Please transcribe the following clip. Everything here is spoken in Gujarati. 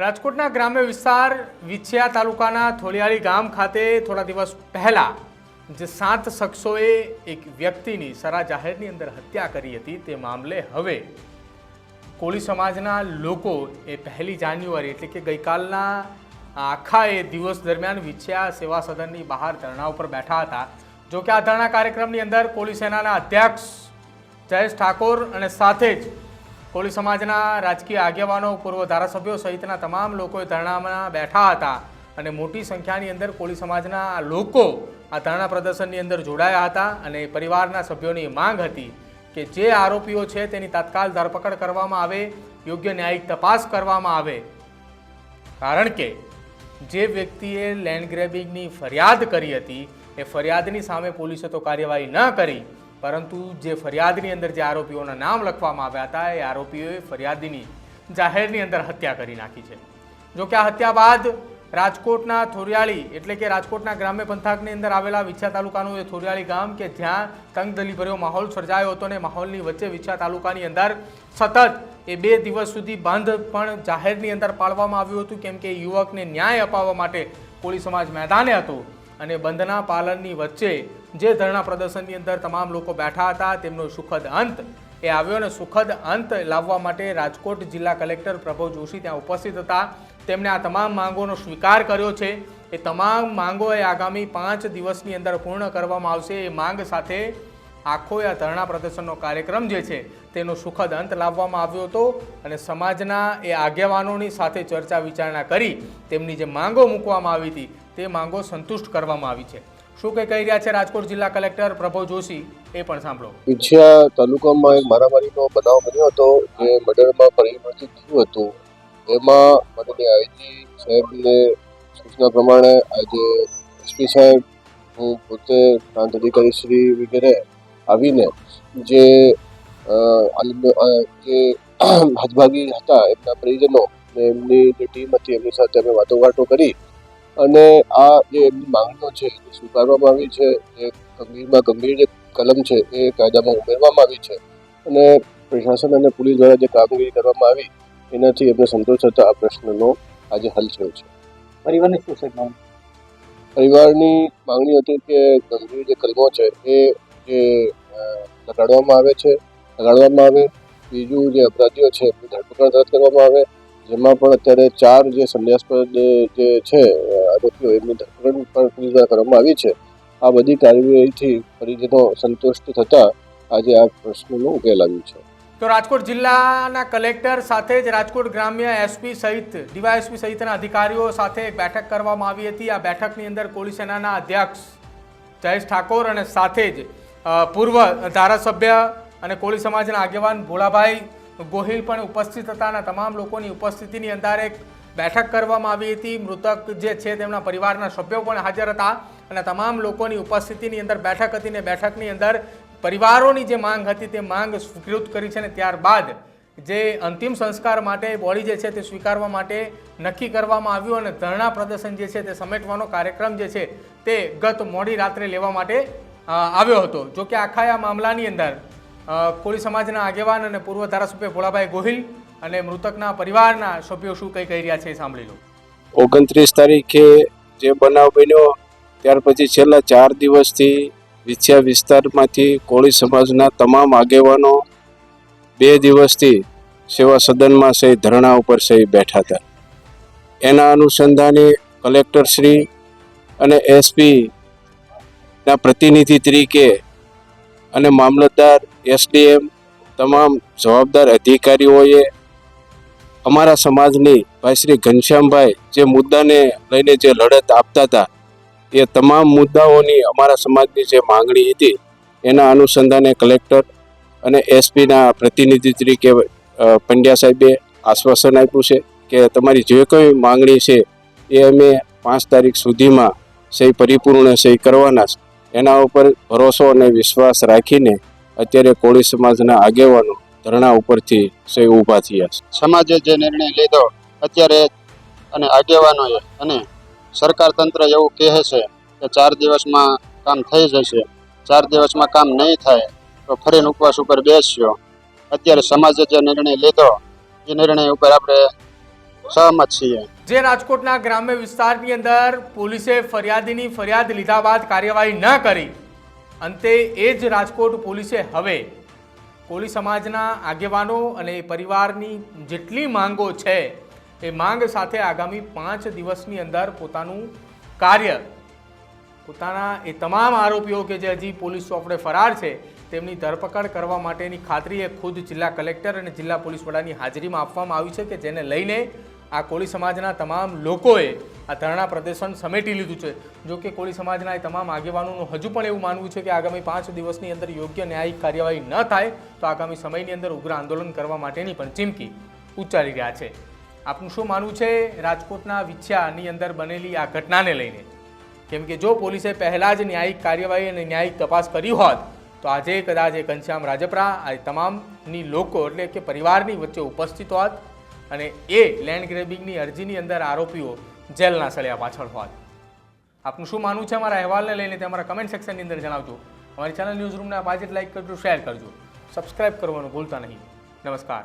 રાજકોટના ગ્રામ્ય વિસ્તાર વિછિયા તાલુકાના થોલિયાળી ગામ ખાતે થોડા દિવસ પહેલા જે સાત શખ્સોએ એક વ્યક્તિની સરા જાહેરની અંદર હત્યા કરી હતી તે મામલે હવે કોળી સમાજના લોકો એ પહેલી જાન્યુઆરી એટલે કે ગઈકાલના આખા એ દિવસ દરમિયાન વિછિયા સેવા સદનની બહાર ધરણા ઉપર બેઠા હતા. જો કે આ ધરણા કાર્યક્રમની અંદર કોળી સેનાના અધ્યક્ષ જયેશ ઠાકોર અને સાથે જ કોળી સમાજના રાજકીય આગેવાનો, પૂર્વ ધારાસભ્યો સહિતના તમામ લોકોએ ધરણામાં બેઠા હતા અને મોટી સંખ્યાની અંદર કોળી સમાજના લોકો આ ધરણા પ્રદર્શનની અંદર જોડાયા હતા અને પરિવારના સભ્યોની માંગ હતી કે જે આરોપીઓ છે તેની તાત્કાલ ધરપકડ કરવામાં આવે, યોગ્ય ન્યાયિક તપાસ કરવામાં આવે. કારણ કે જે વ્યક્તિએ લેન્ડ ગ્રેબિંગની ફરિયાદ કરી હતી, એ ફરિયાદની સામે પોલીસે તો કાર્યવાહી ન કરી પરંતુ જે ફરિયાદની અંદર જે આરોપીઓના નામ લખવામાં આવ્યા હતા, એ આરોપીઓએ ફરિયાદીની જાહેરની અંદર હત્યા કરી નાખી છે. જો કે આ હત્યા બાદ રાજકોટના થોરિયાળી, એટલે કે રાજકોટના ગ્રામ્ય પંથકની અંદર આવેલા વિછા તાલુકાનું એ થોરિયાળી ગામ કે જ્યાં તંગદલીભર્યો માહોલ સર્જાયો હતો ને માહોલની વચ્ચે વિછા તાલુકાની અંદર સતત એ બે દિવસ સુધી બંધ પણ જાહેરની અંદર પાળવામાં આવ્યું હતું. કેમ કે યુવકને ન્યાય અપાવવા માટે કોળી સમાજ મેદાને હતો અને બંધના પાલનની વચ્ચે જે ધરણા પ્રદર્શનની અંદર તમામ લોકો બેઠા હતા, તેમનો સુખદ અંત એ આવ્યો અને સુખદ અંત લાવવા માટે રાજકોટ જિલ્લા કલેક્ટર પ્રભવ જોશી ત્યાં ઉપસ્થિત હતા. તેમણે આ તમામ માંગોનો સ્વીકાર કર્યો છે. એ તમામ માંગો એ આગામી પાંચ દિવસની અંદર પૂર્ણ કરવામાં આવશે. એ માંગ સાથે આખો આ ધરણા પ્રદર્શનનો કાર્યક્રમ જે છે તેનો સુખદ અંત લાવવામાં આવ્યો હતો અને સમાજના એ આગેવાનોની સાથે ચર્ચા વિચારણા કરી તેમની જે માંગો મૂકવામાં આવી હતી તે માંગો સંતુષ્ટ કરવામાં આવી છે. શું કંઈ કહી રહ્યા છે રાજકોટ જિલ્લા કલેક્ટર પ્રભવ જોશી? એ પણ સાંભળો. ઈચ્છા તાલુકામાં એક મારામારીનો બનાવ બન્યો હતો જે મર્ડરમાં પરિવર્તિત થયું હતું. એમાં માનનીય આઈજી સાહેબને સૂચના પ્રમાણે આજે એસપી સાહેબ, હું પોતે પ્રાંત અધિકારી શ્રી વગેરે આવીને જે જે હદભાગી હતા એમના પરિજનો ને એમની જે ટીમ હતી એમની સાથે અમે વાતોઘાટો કરી અને આ જે એમની માંગણીઓ છે એ સ્વીકારવામાં આવી છે જે ગંભીરમાં ગંભીર જે કલમ છે એ કાયદામાં ઉમેરવામાં આવી છે. અને પ્રશાસન અને પોલીસ દ્વારા જે કામગીરી કરવામાં આવી એનાથી એમને સંતોષ થતા આ પ્રશ્નનો આજે હલ થયો છે. પરિવારની શું છે પરિવારની માંગણી હતી કે ગંભીર જે કલમો છે એ જે લગાડવામાં આવે છે લગાડવામાં આવે. બીજું જે અપરાધીઓ છે એમની ધરપકડ રદ કરવામાં આવે. જેમાં પણ અત્યારે ચાર જે સંદેશાસ્પદ જે છે આરોપીઓ એમની ધરપકડ પણ પૂરી કરવામાં આવી છે. આ બધી કાર્યવાહીથી પરિજનો સંતુષ્ટ થતા આજે આ પ્રશ્નનો ઉકેલ આવ્યો છે. તો રાજકોટ જિલ્લાના કલેક્ટર સાથે જ રાજકોટ ગ્રામ્ય એસપી સહિત, ડીવાયએસપી સહિતના અધિકારીઓ સાથે એક બેઠક કરવામાં આવી હતી. આ બેઠકની અંદર કોળી સેનાના અધ્યક્ષ જયેશ ઠાકોર અને સાથે જ પૂર્વ ધારાસભ્ય અને કોળી સમાજના આગેવાન ભોળાભાઈ ગોહિલ પણ ઉપસ્થિત હતા. અને તમામ લોકોની ઉપસ્થિતિની અંદર એક બેઠક કરવામાં આવી હતી. મૃતક જે છે તેમના પરિવારના સભ્યો પણ હાજર હતા અને તમામ લોકોની ઉપસ્થિતિની અંદર બેઠક હતી ને બેઠકની અંદર પરિવારોની જે માંગ હતી તે માંગ સ્વીકૃત કરી છે ને ત્યારબાદ જે અંતિમ સંસ્કાર માટે બોડી જે છે તે સ્વીકારવા માટે નક્કી કરવામાં આવ્યું અને ધરણા પ્રદર્શન જે છે તે સમેટવાનો કાર્યક્રમ જે છે તે ગત મોડી રાત્રે લેવા માટે આવ્યો હતો. જો કે આખા આ મામલાની અંદર કોળી સમાજના આગેવાન અને પૂર્વ ધારાસભ્ય ભોળાભાઈ ગોહિલ અને મૃતકના પરિવારના સભ્યો શું કંઈ કહી રહ્યા છે સાંભળી લો. ઓગણત્રીસ તારીખે જે બનાવ બન્યો, ત્યાર પછી છેલ્લા ચાર દિવસથી વિછ્યા વિસ્તારમાંથી કોળી સમાજના તમામ આગેવાનો બે દિવસથી સેવા સદનમાં સહી ધરણા ઉપર સહી બેઠા હતા. એના અનુસંધાને કલેક્ટરશ્રી અને એસપી ના પ્રતિનિધિ તરીકે અને મામલતદાર, એસડીએમ, તમામ જવાબદાર અધિકારીઓએ અમારા સમાજની ભાઈ શ્રી ઘનશ્યામભાઈ જે મુદ્દાને લઈને જે લડત આપતા હતા, એ તમામ મુદ્દાઓની અમારા સમાજની જે માંગણી હતી, એના અનુસંધાને કલેક્ટર અને એસપીના પ્રતિનિધિ તરીકે પંડ્યા સાહેબે આશ્વાસન આપ્યું છે કે તમારી જે કોઈ માંગણી છે, એ અમે પાંચ તારીખ સુધીમાં સહી પરિપૂર્ણ સહી કરવાના એના ઉપર ભરોસો અને વિશ્વાસ રાખીને અત્યારે કોળી સમાજના આગેવાનો ધરણા ઉપરથી સહી ઊભા થયા છે. સમાજે જે નિર્ણય લીધો અત્યારે અને આગેવાનોએ અને સરકાર તંત્ર એવું કહે છે કે ચાર દિવસમાં કામ થઈ જશે. ચાર દિવસમાં કામ નહીં થાય તો ફરીને ઉપવાસ ઉપર બેસ્યો. અત્યારે સમાજે જે નિર્ણય લીધો એ નિર્ણય ઉપર આપણે સહમત છીએ. જે રાજકોટના ગ્રામ્ય વિસ્તારની અંદર પોલીસે ફરિયાદીની ફરિયાદ લીધા બાદ કાર્યવાહી ન કરી અંતે એ જ રાજકોટ પોલીસે હવે કોળી સમાજના આગેવાનો અને પરિવારની જેટલી માંગો છે, એ માંગ સાથે આગામી પાંચ દિવસની અંદર પોતાનું કાર્ય, પોતાના એ તમામ આરોપીઓ કે જે હજી પોલીસ ચોપડે ફરાર છે, તેમની ધરપકડ કરવા માટેની ખાતરી એ ખુદ જિલ્લા કલેક્ટર અને જિલ્લા પોલીસ વડાની હાજરીમાં આપવામાં આવી છે કે જેને લઈને આ કોળી સમાજના તમામ લોકોએ આ ધરણા પ્રદર્શન સમેટી લીધું છે. જો કે કોળી સમાજના એ તમામ આગેવાનોનું હજુ પણ એવું માનવું છે કે આગામી પાંચ દિવસની અંદર યોગ્ય ન્યાયિક કાર્યવાહી ન થાય, તો આગામી સમયની અંદર ઉગ્ર આંદોલન કરવા માટેની પણ ચીમકી ઉચ્ચારી રહ્યા છે. આપનું શું માનવું છે રાજકોટના વિછ્યાની અંદર બનેલી આ ઘટનાને લઈને? કેમ કે જો પોલીસે પહેલાં જ ન્યાયિક કાર્યવાહી અને ન્યાયિક તપાસ કરી હોત, તો આજે કદાચ એ ઘનશ્યામ રાજપરા આ તમામની લોકો એટલે કે પરિવારની વચ્ચે ઉપસ્થિત હોત અને એ લેન્ડ ગ્રેબિંગની અરજીની અંદર આરોપીઓ જેલના સળિયા પાછળ હોત. આપનું શું માનવું છે? અમારા અહેવાલને લઈને તે અમારા કમેન્ટ સેક્શનની અંદર જણાવજો. અમારી ચેનલ ન્યૂઝ રૂમને આ બાજેટ જ લાઈક કરજો શેર કરજો. સબસ્ક્રાઇબ કરવાનું ભૂલતા નહીં. નમસ્કાર.